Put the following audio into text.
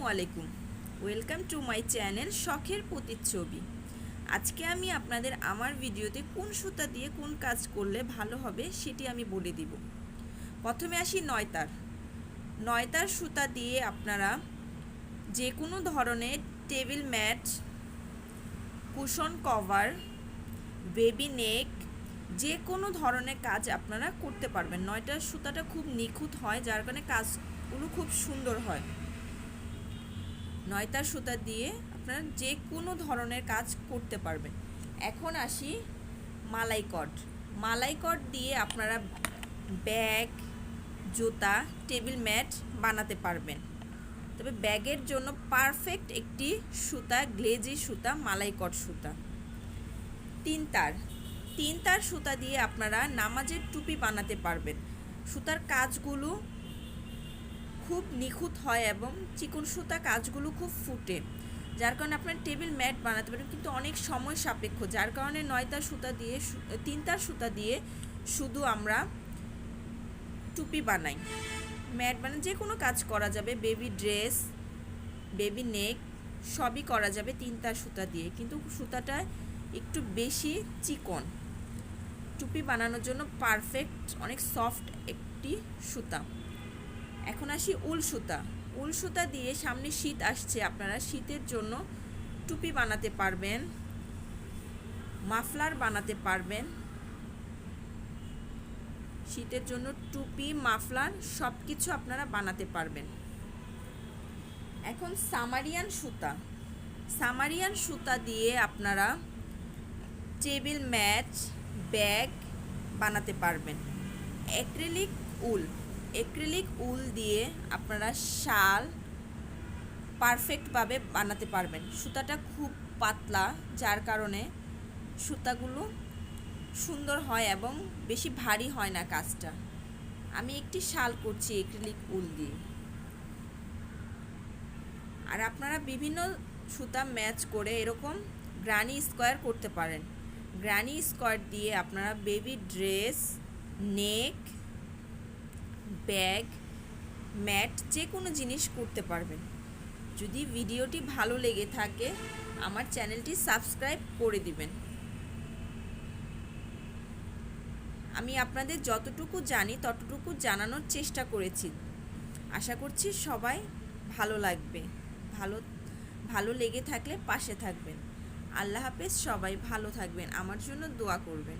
আসসালামু আলাইকুম। Welcome to my channel শখের প্রতিচ্ছবি। আজকে আমি আপনাদের আমার ভিডিওতে কোন সুতা দিয়ে কোন কাজ করলে ভালো হবে সেটি আমি বলে দিব। প্রথমে আসি নয়তার। নয়তার সুতা দিয়ে আপনারা যে কোনো ধরনের table mat cushion cover baby neck যে কোনো ধরনের কাজ আপনারা করতে পারবেন। নয়টার সুতাটা খুব নিখুঁত হয়, যার কারণে কাজগুলো খুব সুন্দর হয়। নয়তার সুতা দিয়ে আপনারা যে কোনো ধরনের কাজ করতে পারবেন। এখন আসি মালাইকট মালাইকট দিয়ে আপনারা ব্যাগ, জুতা, টেবিল ম্যাট বানাতে পারবেন। তবে ব্যাগের জন্য পারফেক্ট একটি সুতা, গ্লেজি সুতা মালাইকট সুতা। তিন তার। তিন তার সুতা দিয়ে আপনারা নামাজের টুপি বানাতে পারবেন। সুতার কাজগুলো খুব নিখুঁত হয় এবং চিকন সুতা কাজগুলো খুব ফুটে। যার কারণে আপনার টেবিল ম্যাট বানাতে পারেন, কিন্তু অনেক সময় সাপেক্ষ। যার কারণে নয়তার সুতা দিয়ে তিন তার সুতা দিয়ে শুধু আমরা টুপি বানাই। ম্যাট বানাই যে কোনো কাজ করা যাবে, বেবি ড্রেস, বেবি নেক, সবই করা যাবে তিন তার সুতা দিয়ে। কিন্তু সুতাটা একটু বেশি চিকন। টুপি বানানোর জন্য পারফেক্ট, অনেক সফট একটি সুতা। এখন আসি উল সুতা। উল সুতা দিয়ে সামনে শীত আসছে আপনারা। শীতের জন্য টুপি বানাতে পারবেন, মাফলার বানাতে পারবেন। শীতের জন্য টুপি, মাফলার সব কিছু আপনারা বানাতে পারবেন। এখন সামারিয়ান সুতা। সামারিয়ান সুতা দিয়ে আপনারা টেবিল, ম্যাচ, ব্যাগ বানাতে পারবেন। অ্যাক্রিলিক উল। অ্যাক্রিলিক উল দিয়ে আপনারা শাল পারফেক্টভাবে বানাতে পারবেন। সুতাটা খুব পাতলা, যার কারণে সুতাগুলো সুন্দর হয় এবং বেশি ভারী হয় না কাজটা। আমি একটি শাল করছি অ্যাক্রিলিক উল দিয়ে। আর আপনারা বিভিন্ন সুতা ম্যাচ করে এরকম গ্রানি স্কোয়ার করতে পারেন। গ্রানি স্কোয়ার দিয়ে আপনারা baby dress neck bag, mat, যে কোনো জিনিস করতে পারবেন। যদি ভিডিওটি ভালো লেগে থাকে, আমার চ্যানেলটি সাবস্ক্রাইব করে দিবেন। আমি আপনাদের যতটুকু জানি, ততটুকু জানানোর চেষ্টা করেছি। আশা করছি সবাই ভালো লাগবে। ভালো ভালো লেগে থাকলে পাশে থাকবেন। আল্লাহ হাফেজ, সবাই ভালো থাকবেন। আমার জন্য দোয়া করবেন।